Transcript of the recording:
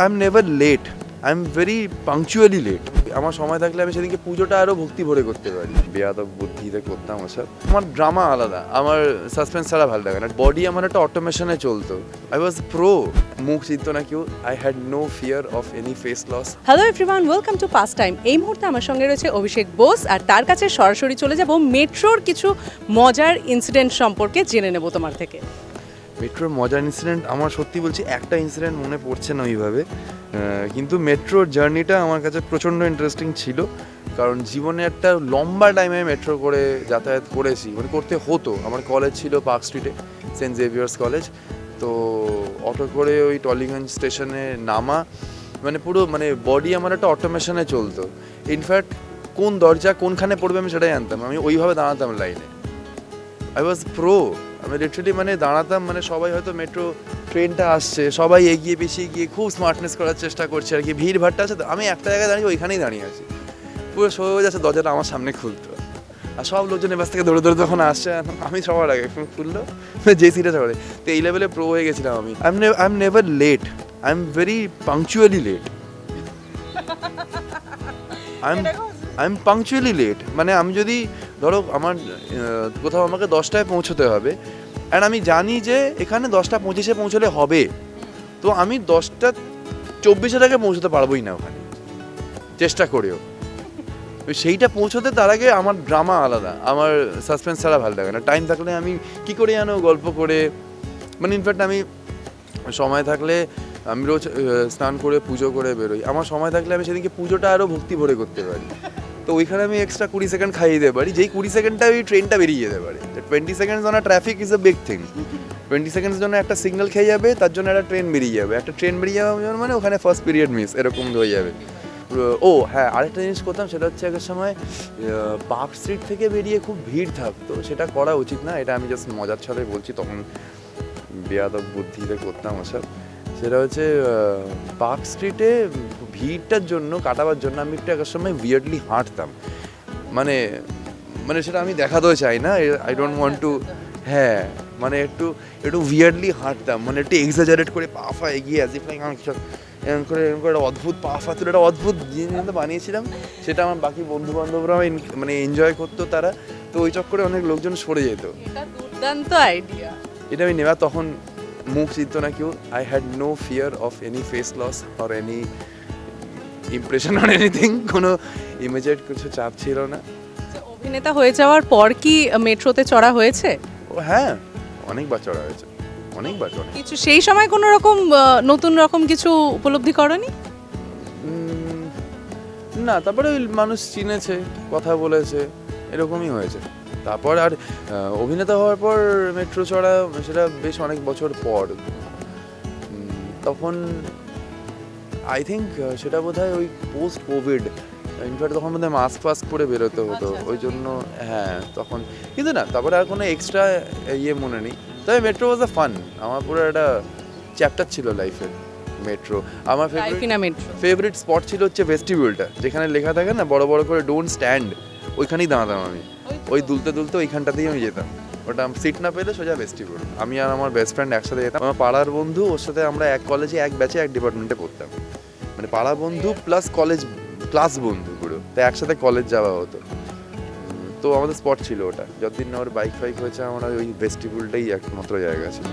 I am never late I am very punctually late আমার সময় থাকলে আমি সেদিনকে পুজোটা আরও ভক্তি ভরে করতে পারি। বেয়াদব বুদ্ধিতে করতাম ওসব। আমার ড্রামা আলাদা। আমার সাসপেন্স ছাড়া ভালো লাগে না। বডি আমার একটা অটোমেশনে চলতো। আই ওয়াজ প্রো মুখ চিত্ত না কেউ। I had no fear of any face loss hello everyone welcome to pastime এই মুহূর্তে আমার সঙ্গে রয়েছে অভিষেক বোস, আর তার কাছে সরাসরি চলে যাব মেট্রোর কিছু মজার ইনসিডেন্ট সম্পর্কে জেনে নেব তোমার থেকে। মেট্রোর মজার ইনসিডেন্ট আমার সত্যি বলছি একটা ইনসিডেন্ট মনে পড়ছে না ওইভাবে। কিন্তু মেট্রোর জার্নিটা আমার কাছে প্রচণ্ড ইন্টারেস্টিং ছিল। কারণ জীবনে একটা লম্বা টাইমে মেট্রো করে যাতায়াত করেছি। মানে করতে হতো। আমার কলেজ ছিল পার্ক স্ট্রিটে সেন্ট জেভিয়ার্স কলেজ তো অটো করে ওই টলিগঞ্জ স্টেশনে নামা। মানে পুরো মানে বডি আমার একটা অটোমেশনে চলতো। ইনফ্যাক্ট কোন দরজা কোনখানে পড়বে আমি সেটাই জানতাম। আমি ওইভাবে দাঁড়াতাম লাইনে আই ওয়াজ প্রো আমি লিটারালি মানে দাঁড়াতাম মানে সবাই হয়তো মেট্রো ট্রেনটা আসছে সবাই এগিয়ে পিছিয়ে গিয়ে খুব স্মার্টনেস করার চেষ্টা করছে আর কি। ভিড় ভাড়টা আছে তো আমি একটা জায়গায় দাঁড়িয়ে ওইখানেই দাঁড়িয়ে আছি। পুরো সোজা যাচ্ছে দরজাটা আমার সামনে খুলতো। আর সব লোকজন এবার থেকে দৌড়ে দৌড়ে যখন আসছে আমি সবার আগে খুললো যে সিটে চড়ে। তো এই লেভেলে প্রো হয়ে গেছিলাম আমি। I am never late I am very punctually late I am I am punctually late মানে আমি যদি ধরো আমার কোথাও আমাকে দশটায় পৌঁছতে হবে অ্যান্ড আমি জানি যে এখানে দশটা পঁচিশে পৌঁছলে হবে। তো আমি দশটা চব্বিশের আগে পৌঁছতে পারবোই না ওখানে। চেষ্টা করেও। সেইটা পৌঁছতে তার আগে আমার ড্রামা আলাদা। আমার সাসপেন্স ছাড়া ভালো লাগে না। টাইম থাকলে আমি কি করে যেন গল্প করে মানে ইনফ্যাক্ট আমি সময় থাকলে আমি রোজ স্নান করে, পুজো করে বেরোই। আমার সময় থাকলে আমি সেদিনকে পুজোটা আরও ভক্তি ভরে করতে পারি। তো ওইখানে আমি এক্সট্রা কুড়ি সেকেন্ড খাইয়ে দিতে পারি। যেই কুড়ি সেকেন্ডটা ওই ট্রেনটা বেরিয়ে যেতে পারে। Twenty seconds on traffic is a big thing twenty seconds জন্য একটা সিগন্যাল খেয়ে যাবে, তার জন্য একটা ট্রেন বেরিয়ে যাবে। একটা ট্রেন বেরিয়ে যাবে মানে ওখানে ফার্স্ট পিরিয়ড মিস এরকম হয়ে যাবে। ও হ্যাঁ আরেকটা জিনিস করতাম, সেটা হচ্ছে আগের সময় পার্ক স্ট্রিট থেকে বেরিয়ে খুব ভিড় থাকতো, সেটা করা উচিত না, এটা আমি জাস্ট মজার ছলে বলছি, তখন বেয়াদব বুদ্ধিতে করতাম ওসব। সেটা হচ্ছে পার্ক স্ট্রিটে ভিড়টার জন্য কাটাবার জন্য আমি একটু একের সময় উইয়ার্ডলি হাঁটতাম। মানে মানে সেটা আমি দেখাতেও চাই না আই ডোন্ট ওয়ান্ট টু হ্যাঁ মানে একটু একটু উইয়ার্ডলি হাঁটতাম মানে একটু এক্সাজারেট করে পা ফা এগিয়ে আসি এরকম করে এরকম করে একটা অদ্ভুত পা ফা তুলে একটা অদ্ভুত জিনিস বানিয়েছিলাম সেটা আমার বাকি বন্ধু বান্ধবরাও মানে এনজয় করতো তারা তো ওই চক্করে অনেক লোকজন সরে যেত। এটা দুর্দান্ত আইডিয়া এটা আমি নেওয়া তখন মুখ চিনতো না কেউ I had no fear of any face loss or any impression or anything কোনো ইমিডিয়েট কিছু চাপ ছিল না। অভিনেতা হয়ে যাওয়ার পর কি মেট্রোতে চড়া হয়েছে? ও হ্যাঁ অনেকবার চড়া হয়েছে অনেকবার চড়া কিছু সেই সময় কোনো রকম নতুন রকম কিছু উপলব্ধি করনি? না তারপরে ওই মানুষ চিনেছে কথা বলেছে এরকমই হয়েছে। তারপর আর অভিনেতা হওয়ার পর মেট্রো চড়া সেটা বেশ অনেক বছর পর। তখন আই থিঙ্ক সেটা বোধ হয় ওই পোস্ট কোভিড ইনফ্যাক্ট তখন বোধহয় মাস্ক ফাস্ক পরে বেরোতে হতো। আচ্ছা, ওই জন্য হ্যাঁ তখন। কিন্তু না তারপরে আর কোনো এক্সট্রা ইয়ে মনে নেই। তবে মেট্রো ওয়াজ আ ফান আমার পুরো একটা চ্যাপ্টার ছিল লাইফের মেট্রো আমার ফেভারিট ফেভারিট স্পট ছিল হচ্ছে ভেস্টিবিউলটা যেখানে লেখা থাকে না বড় বড় করে ডোন্ট স্ট্যান্ড ওইখানেই দাঁড়াতাম আমি। ওই দুলতে দুলতে ওইখানটাতেই আমি যেতাম। ওটা সিট না পেলে সোজা ভেস্টিবিউল আমি আর আমার বেস্ট ফ্রেন্ড একসাথে যেতাম। আমার পাড়ার বন্ধু, ওর সাথে আমরা এক কলেজে এক ব্যাচে এক ডিপার্টমেন্টে পড়তাম। মানে পাড়া বন্ধু প্লাস কলেজ ক্লাস বন্ধু পুরো। তো একসাথে কলেজ যাওয়া হতো। তো আমাদের স্পট ছিল ওটা। যতদিন না ওর বাইক ফাইক হয়েছে, আমরা ওই বেস্টিবুলটাই একমাত্র জায়গা ছিল।